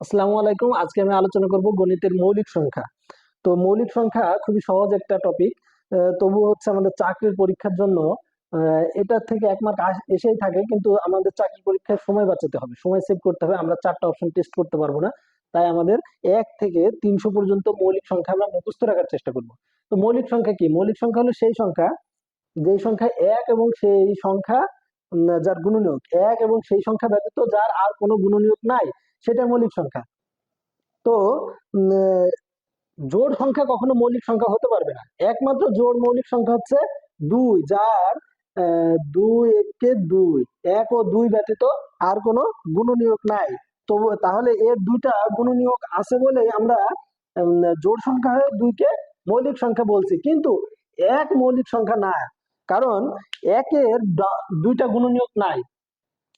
আসসালামু আলাইকুম। আজকে আমি আলোচনা করব গণিতের মৌলিক সংখ্যা। তো মৌলিক সংখ্যা খুবই সহজ একটা টপিক তবু হচ্ছে আমাদের চাকরির পরীক্ষার জন্য এটার থেকে এক মার্ক এসেই থাকে, কিন্তু আমাদের চাকরি পরীক্ষায় সময় বাঁচাতে হবে। সময় সেভ করতে হবে, আমরা চারটা অপশন টেস্ট করতে পারব না। তাই আমাদের এক থেকে তিনশো পর্যন্ত মৌলিক সংখ্যা আমরা মুখস্থ রাখার চেষ্টা করব। তো মৌলিক সংখ্যা কি? মৌলিক সংখ্যা হলো সেই সংখ্যা, যেই সংখ্যা এক এবং সেই সংখ্যা যার গুণনীয়ক। এক এবং সেই সংখ্যা ব্যতীত যার আর কোনো গুণনীয়ক নাই। সেটা মৌলিক সংখ্যা। তো জোড় সংখ্যা কখনো মৌলিক সংখ্যা হতে পারবে না। একমাত্র জোড় মৌলিক সংখ্যা হচ্ছে দুই, যার দুই একে দুই, এক ও দুই ব্যতীত আর কোনো গুণনীয়ক নাই। তো তাহলে এর দুইটা গুণনীয়ক আছে বলে আমরা জোড় সংখ্যা হয়ে দুইকে মৌলিক সংখ্যা বলছি। কিন্তু এক মৌলিক সংখ্যা না, কারণ একের দুইটা গুণনীয়ক নাই।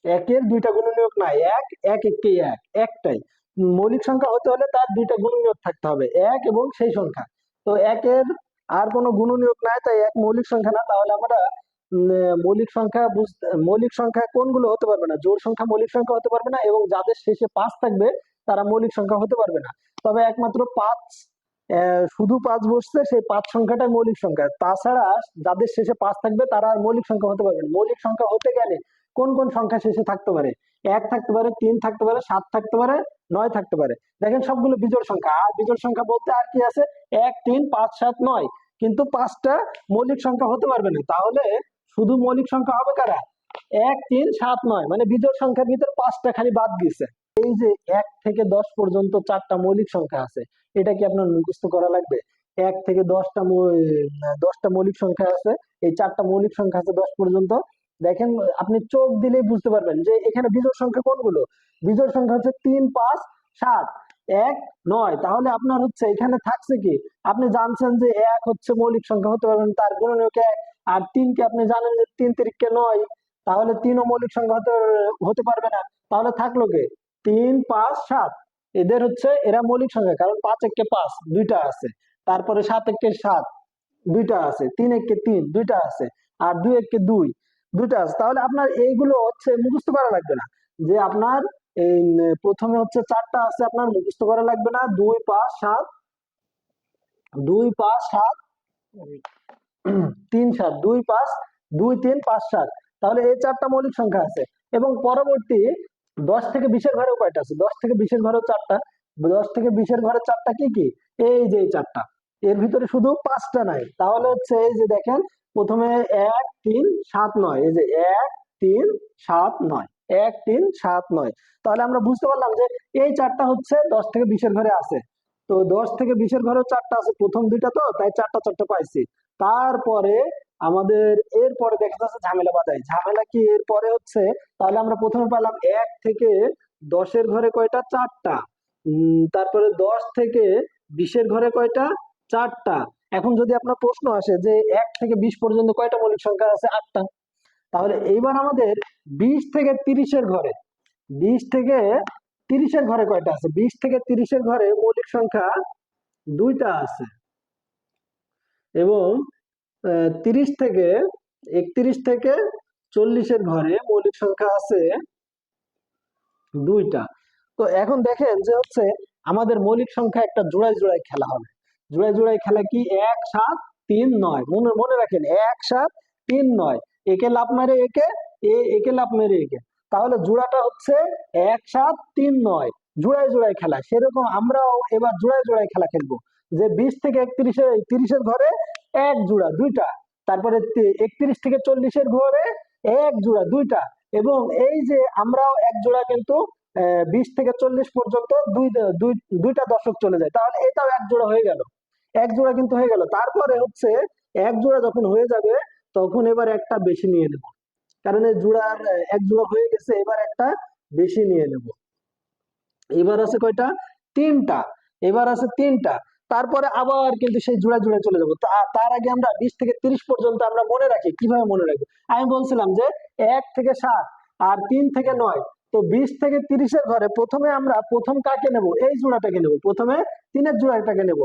একের দুইটা গুণনীয়ক নাই। এক এক এককে এক, একটাই। মৌলিক সংখ্যা হতে হলে তার দুইটা গুণনীয়ক থাকতে হবে, এক এবং সেই সংখ্যা। তো একের আর কোনো গুণনীয়ক নাই, তাই এক মৌলিক সংখ্যা না, তাহলে আমরা মৌলিক সংখ্যা বুঝতে মৌলিক সংখ্যা কোনগুলো হতে পারবে না? জোড় সংখ্যা মৌলিক সংখ্যা হতে পারবে না এবং যাদের শেষে পাঁচ থাকবে, তারা মৌলিক সংখ্যা হতে পারবে না। তবে একমাত্র পাঁচ শুধু পাঁচ বসছে, সেই পাঁচ সংখ্যাটাই মৌলিক সংখ্যা। তাছাড়া যাদের শেষে পাঁচ থাকবে, তারা আর মৌলিক সংখ্যা হতে পারবে না। মৌলিক সংখ্যা হতে গেলে কোন কোন সংখ্যা শেষে থাকতে পারে? এক থাকতে পারে, তিন থাকতে পারে, সাত থাকতে পারে, নয় থাকতে পারে। দেখেন সবগুলো বিজোড় সংখ্যা। আর বিজোড় সংখ্যা বলতে আর কি আছে? এক, তিন, পাঁচ, সাত, নয়। কিন্তু পাঁচটা মৌলিক সংখ্যা হতে পারবে না। তাহলে শুধু মৌলিক সংখ্যা হবে কারা? এক, তিন, সাত, নয়। মানে বিজোড় সংখ্যার ভিতরে পাঁচটা খালি বাদ দিয়েছে এই যে এক থেকে দশ পর্যন্ত চারটা মৌলিক সংখ্যা আছে, এটা কি আপনার মুখস্থ করা লাগবে? এক থেকে দশটা দশটা মৌলিক সংখ্যা আছে, এই চারটা মৌলিক সংখ্যা আছে দশ পর্যন্ত। দেখেন, আপনি চোখ দিলেই বুঝতে পারবেন যে এখানে বিজোড় সংখ্যা কোনগুলো? বিজোড় সংখ্যা হচ্ছে তিন, পাঁচ, সাত, এক, নয়। তাহলে আপনার হচ্ছে এখানে থাকছে কি? আপনি জানছেন যে এক হচ্ছে মৌলিক সংখ্যা, হতে পারবেন তার গুণনীয়ক এক। আর তিনকে আপনি জানেন যে তিন তিরিককে নয়। তাহলে তিনও মৌলিক সংখ্যা হতে হতে পারবে না। তাহলে থাকল কে? তিন, পাঁচ, সাত। এদের হচ্ছে, এরা মৌলিক সংখ্যা, কারণ পাঁচ একে পাঁচ, দুইটা আছে। তারপরে সাত একে সাত, দুইটা আছে। তিন একে তিন, দুইটা আছে। আর দুই একে দুই। দুইটা আছে। তাহলে আপনার এইগুলো হচ্ছে মুখস্থ করা লাগবে না। যে আপনার এই প্রথমে হচ্ছে চারটা আছে আপনার, মুখস্থ করা লাগবে না। দুই, পাঁচ, সাত। দুই, পাঁচ, সাত। তিন, সাত। দুই, পাঁচ। দুই, তিন, পাঁচ, সাত। তাহলে এই চারটা মৌলিক সংখ্যা আছে। এবং পরবর্তী দশ থেকে বিশের ঘরেও কয়টা আছে? দশ থেকে বিশের ঘরেও চারটা। দশ থেকে বিশের ঘরে চারটা কি কি? এই যে চারটা। এর ভিতরে শুধু পাঁচটা নাই। তাহলে হচ্ছে এই যে দেখেন প্রথমে এক তিন সাত নয়। এই যে এক তিন সাত নয়। এক তিন সাত নয়। তাহলে আমরা বুঝতে পারলাম যে এই চারটা হচ্ছে দশ থেকে বিশের ঘরে আছে। তো দশ থেকে বিশের ঘরে চারটা আছে প্রথম দুইটা তো তাই চারটা চারটা পাইছি। তারপরে আমাদের এরপরে দেখা যাচ্ছে ঝামেলা বাজাই ঝামেলা কি? এরপরে হচ্ছে তাহলে আমরা প্রথমে পেলাম এক থেকে দশের ঘরে কয়টা? চারটা। উম, তারপরে দশ থেকে বিশের ঘরে কয়টা? চারটা। এখন যদি আপনার প্রশ্ন আসে যে এক থেকে বিশ পর্যন্ত কয়টা মৌলিক সংখ্যা আছে? আটটা। তাহলে এইবার আমাদের বিশ থেকে তিরিশের ঘরে, বিশ থেকে তিরিশের ঘরে কয়টা আছে? বিশ থেকে তিরিশের ঘরে মৌলিক সংখ্যা দুইটা আছে। এবং তিরিশ থেকে একত্রিশ থেকে চল্লিশের ঘরে মৌলিক সংখ্যা আছে দুইটা। তো এখন দেখেন যে হচ্ছে আমাদের মৌলিক সংখ্যা একটা জোড়ায় জোড়ায় খেলা হবে। জোড়ায় জোড়ায় খেলা কি? এক সাত তিন নয়। মনে মনে রাখেন, এক সাত তিন নয়। একে লাভ মেরে একে, এ, একে লাভ মেরে একে। তাহলে জোড়াটা হচ্ছে এক সাত তিন নয়। জোড়ায় জোড়ায় খেলা। সেরকম আমরাও এবার জোড়ায় জোড়ায় খেলা খেলব। যে বিশ থেকে একত্রিশে, তিরিশের ঘরে এক জোড়া, দুইটা। তারপরে একত্রিশ থেকে চল্লিশের ঘরে এক জোড়া, দুইটা। এবং এই যে আমরাও এক জোড়া কিন্তু বিশ থেকে চল্লিশ পর্যন্ত দুই দুই, দুইটা দশক চলে যায়। তাহলে এটাও এক জোড়া হয়ে গেল। এক জোড়া কিন্তু হয়ে গেল। তারপরে হচ্ছে এক জোড়া যখন হয়ে যাবে, তখন এবার একটা বেশি নিয়ে নেব। কারণ এই জোড়ার এক জোড়া হয়ে গেছে, এবার একটা বেশি নিয়ে নেব। এবার আছে কয়টা? তিনটা। এবার আছে তিনটা। তারপরে আবার কিন্তু সেই জোড়া জোড়া চলে যাব। তার আগে আমরা বিশ থেকে তিরিশ পর্যন্ত আমরা মনে রাখি। কীভাবে মনে রাখব? আমি বলছিলাম যে এক থেকে সাত আর তিন থেকে নয়। তো বিশ থেকে তিরিশের ঘরে প্রথমে আমরা প্রথম কাকে নেব? এই জোড়াটাকে নেব। প্রথমে তিনের জোড়াটাকে নেব।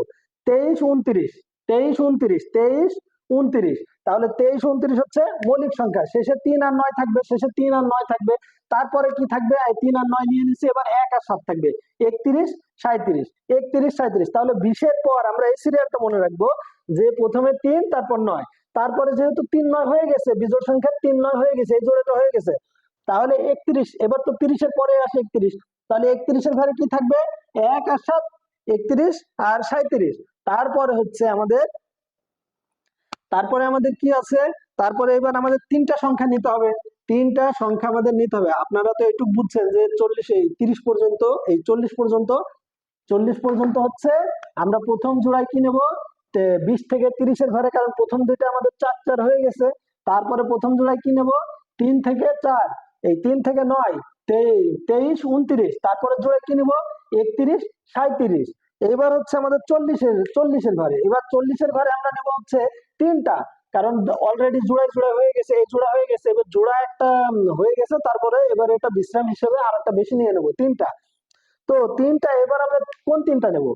তেইশ উনত্রিশ তেইশ উনত্রিশ তেইশ উনত্রিশ। তাহলে তেইশ উনত্রিশ হচ্ছে মৌলিক সংখ্যা। শেষে তিন আর নয় থাকবে, শেষে তিন আর নয় থাকবে। তারপরে কি থাকবে? তিন আর নয় নিয়ে নিচ্ছি, এবার এক আর সাত থাকবে। একত্রিশ সাঁত্রিশ একত্রিশ সাঁত্রিশ তাহলে বিশের পর আমরা এই সিরিয়ালটা মনে রাখব যে প্রথমে তিন, তারপর নয়। তারপরে যেহেতু তিন নয় হয়ে গেছে, বিজোড় সংখ্যা তিন নয় হয়ে গেছে, এই জোড়াটা হয়ে গেছে। তাহলে একত্রিশ, এবার তো তিরিশের পরে আসে একত্রিশ। তাহলে একত্রিশের ঘরে কি থাকবে? এক আর সাত, একত্রিশ আর সাঁত্রিশ তারপরে হচ্ছে আমাদের, তারপরে আমাদের কি আছে? তারপরে এবার আমাদের তিনটা সংখ্যা নিতে হবে। তিনটা সংখ্যা আমাদের নিতে হবে। আপনারা তো একটু বুঝছেন যে চল্লিশ, এই তিরিশ পর্যন্ত, এই চল্লিশ পর্যন্ত চল্লিশ পর্যন্ত হচ্ছে আমরা প্রথম জোড়ায় কি নেব? বিশ থেকে তিরিশের ঘরে, কারণ প্রথম দুইটা আমাদের চার চার হয়ে গেছে। তারপরে প্রথম জোড়ায় কি নেব? তিন থেকে চার। এই তিন থেকে নয়, তেইশ উনত্রিশ। তারপরে জোড়ায় কি নেব? একত্রিশ সাঁত্রিশ এবার হচ্ছে আমাদের চল্লিশের চল্লিশের ঘরে। এবার চল্লিশের ঘরে আমরা নেব হচ্ছে তিনটা। কারণ অলরেডি জোড়ায় জোড়ায় হয়ে গেছে, এই জোড়া হয়ে গেছে। এবার জোড়া একটা হয়ে গেছে, তারপরে এবার এটা বিশ্রাম হিসেবে আর একটা বেশি নিয়ে নেব, তিনটা। তো তিনটা, এবার আমরা কোন তিনটা নেব?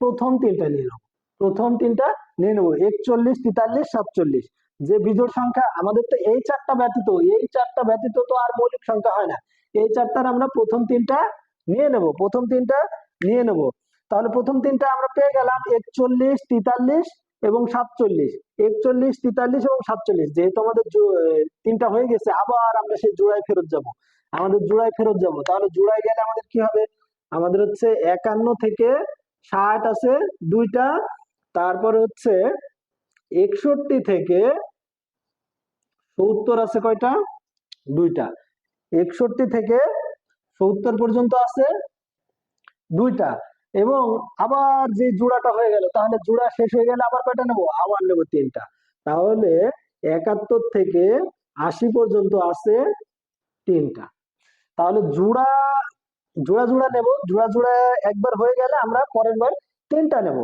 প্রথম তিনটা নিয়ে নেব। প্রথম তিনটা নিয়ে নেব, একচল্লিশ, তেতাল্লিশ, সাতচল্লিশ। যে বিজোড় সংখ্যা, আমাদের তো এই চারটা ব্যতীত, এই চারটা ব্যতীত তো আর মৌলিক সংখ্যা হয় না। এই চারটার আমরা প্রথম তিনটা নিয়ে নেব, প্রথম তিনটা নিয়ে নেব। তাহলে প্রথম তিনটা আমরা পেয়ে গেলাম একচল্লিশ, তেতাল্লিশ এবং সাতচল্লিশ। একচল্লিশ, তেতাল্লিশ এবং সাতচল্লিশ। যেহেতু আমাদের তিনটা হয়ে গেছে, আবার আমরা সেই জোড়ায় ফেরত যাব। আমাদের জোড়ায় ফেরত যাব। তাহলে জোড়ায় গেলে আমাদের কি হবে? আমাদের হচ্ছে একান্ন থেকে ষাট আছে দুইটা। তারপরে হচ্ছে একষট্টি থেকে সত্তর আছে কয়টা? দুইটা। একষট্টি থেকে সত্তর পর্যন্ত আছে দুইটা। এবং আবার যে জোড়াটা হয়ে গেল, তাহলে জোড়া শেষ হয়ে গেলে আবার কয়টা নেব? আবার নেব তিনটা। তাহলে একাত্তর থেকে আশি পর্যন্ত আছে তিনটা। তাহলে জোড়া জোড়া জোড়া নেব। জোড়া জোড়া একবার হয়ে গেলে আমরা পরের বার তিনটা নেব।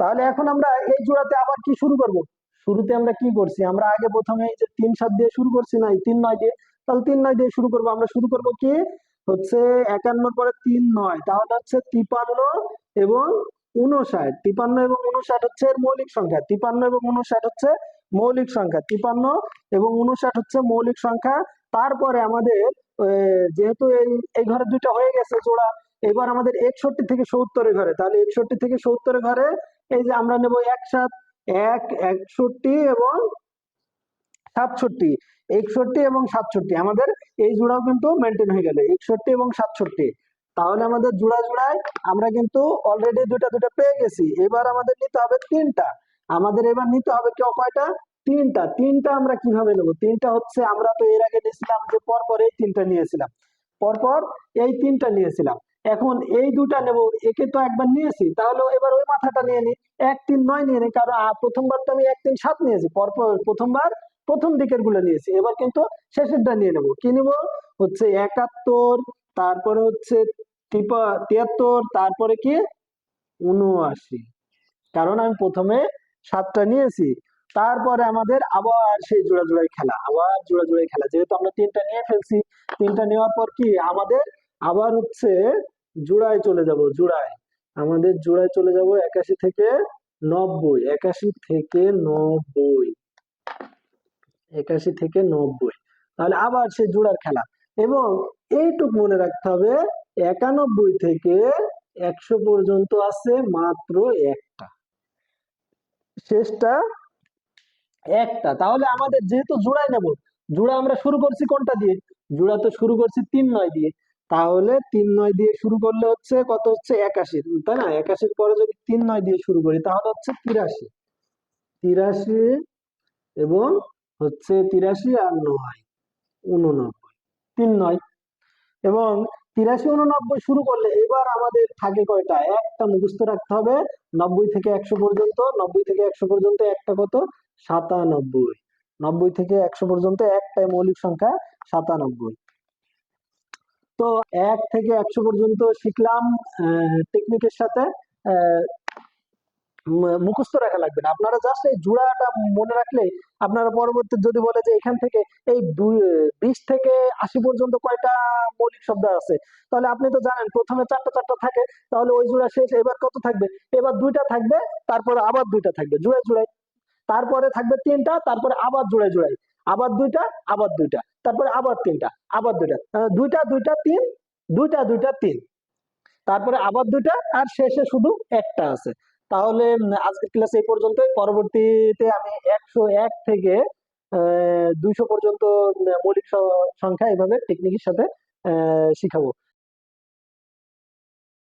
তাহলে এখন আমরা এই জোড়াতে আবার কি শুরু করব? শুরুতে আমরা কি করছি? আমরা আগে প্রথমে যে তিন সাত দিয়ে শুরু করছি না, এই তিন নয় দিয়ে, তাহলে তিন নয় দিয়ে শুরু করব। আমরা শুরু করব কি? হচ্ছে একান্ন পরে তিন নয়, তাহলে হচ্ছে তিপান্ন এবং উনষাট তিপান্ন এবং উনষাট হচ্ছে মৌলিক সংখ্যা। তিপান্ন এবং উনষাট হচ্ছে মৌলিক সংখ্যা। তিপান্ন এবং উনষাট হচ্ছে মৌলিক সংখ্যা। তারপরে আমাদের যেহেতু এই এই ঘরে দুইটা হয়ে গেছে জোড়া, এবার আমাদের একষট্টি থেকে সত্তরের ঘরে। তাহলে একষট্টি থেকে সত্তরের ঘরে এই যে আমরা নেব এক সাত এক, একষট্টি এবং সাতষট্টি, একষট্টি এবং সাতষট্টি। আমাদের এই জোড়াও কিন্তু মেনটেন হয়ে গেল, একষট্টি এবং সাতষট্টি। তাহলে আমাদের জোড়া জোড়ায় আমরা কিন্তু অলরেডি দুটা দুটা পেয়ে গেছি। এবার আমাদের নিতে হবে তিনটা। আমাদের এবার নিতে হবে কেউ কয়টা? তিনটা। তিনটা আমরা কীভাবে নেব? তিনটা হচ্ছে আমরা তো এর আগে নিয়েছিলাম যে পরপর এই তিনটা নিয়েছিলাম। পরপর এই তিনটা নিয়েছিলাম। এখন এই দুটা নেব, একে তো একবার নিয়েছি। তাহলে এবার ওই মাথাটা নিয়ে নি। এক তিন নয় নিয়ে নি, কারণ প্রথমবার তো আমি এক তিন সাত নিয়েছি। পরপর প্রথমবার প্রথম দিকেরগুলো নিয়েছি। এবার কিন্তু শেষেরটা নিয়ে নেব। কি নেব? হচ্ছে একাত্তর, তারপরে হচ্ছে তিয়াত্তর, তারপরে কি? উনআশি কারণ আমি প্রথমে সাতটা নিয়েছি। তারপরে আমাদের আবার সেই জোড়া জোড়াই খেলা। আবার জোড়া জোড়াই খেলা। যেহেতু আমরা তিনটা নিয়ে ফেলছি, তিনটা নেওয়ার পর কি? আমাদের আবার হচ্ছে জোড়ায় চলে যাব, জোড়ায়। আমাদের জোড়ায় চলে যাব একাশি থেকে নব্বই। একাশি থেকে নব্বই। একাশি থেকে নব্বই। তাহলে আবার সে জোড়ার খেলা। এবং এইটুক মনে রাখতে হবে, একানব্বই থেকে একশো পর্যন্ত আছে মাত্র একটা। শেষটা একটা। তাহলে আমাদের যেহেতু জোড়ায় নেব, জোড়া আমরা শুরু করছি কোনটা দিয়ে? জোড়া তো শুরু করছি তিন নয় দিয়ে। তাহলে তিন নয় দিয়ে শুরু করলে হচ্ছে কত হচ্ছে? একাশি। তাই না? একাশির পরে যদি তিন নয় দিয়ে শুরু করি, তাহলে হচ্ছে তিরাশি। তিরাশি এবং হচ্ছে তিরাশি আর নয়, উননব্বই। তিন নয়। এবং তিরাশি উননব্বই শুরু করলে এবার আমাদের থাকে কয়টা? একটা মুখস্থ রাখতে হবে। নব্বই থেকে একশো পর্যন্ত, নব্বই থেকে একশো পর্যন্ত একটা কত? সাতানব্বই। নব্বই থেকে একশো পর্যন্ত একটাই মৌলিক সংখ্যা সাতানব্বই। তো এক থেকে একশো পর্যন্ত শিখলাম টেকনিকের সাথে মুখস্থ রাখা লাগবে না। আপনারা জাস্ট এই জোড়াটা মনে রাখলে আপনারা পরবর্তী যদি বলে যে এখান থেকে এই বিশ থেকে আশি পর্যন্ত কয়টা মৌলিক শব্দ আছে? তাহলে আপনি তো জানেন, প্রথমে চারটা চারটা থাকে, তাহলে ওই জোড়া শেষ, এবার কত থাকবে? এবার দুইটা থাকবে, তারপরে আবার দুইটা থাকবে, জোড়ায় জোড়ায়। তারপরে থাকবে তিনটা, তারপরে আবার জোড়ায় জোড়ায়। আবার দুইটা আবার দুইটা। তারপরে আবার তিনটা, আবার দুইটা। দুইটা দুইটা, তিন, দুইটা দুইটা, তিন। তারপরে আবার দুইটা, আর শেষে শুধু একটা আছে। তাহলে আজকের ক্লাস এই পর্যন্ত। পরবর্তীতে আমি একশো এক থেকে দুইশো পর্যন্ত মৌলিক সংখ্যা এভাবে টেকনিকের সাথে শিখাবো।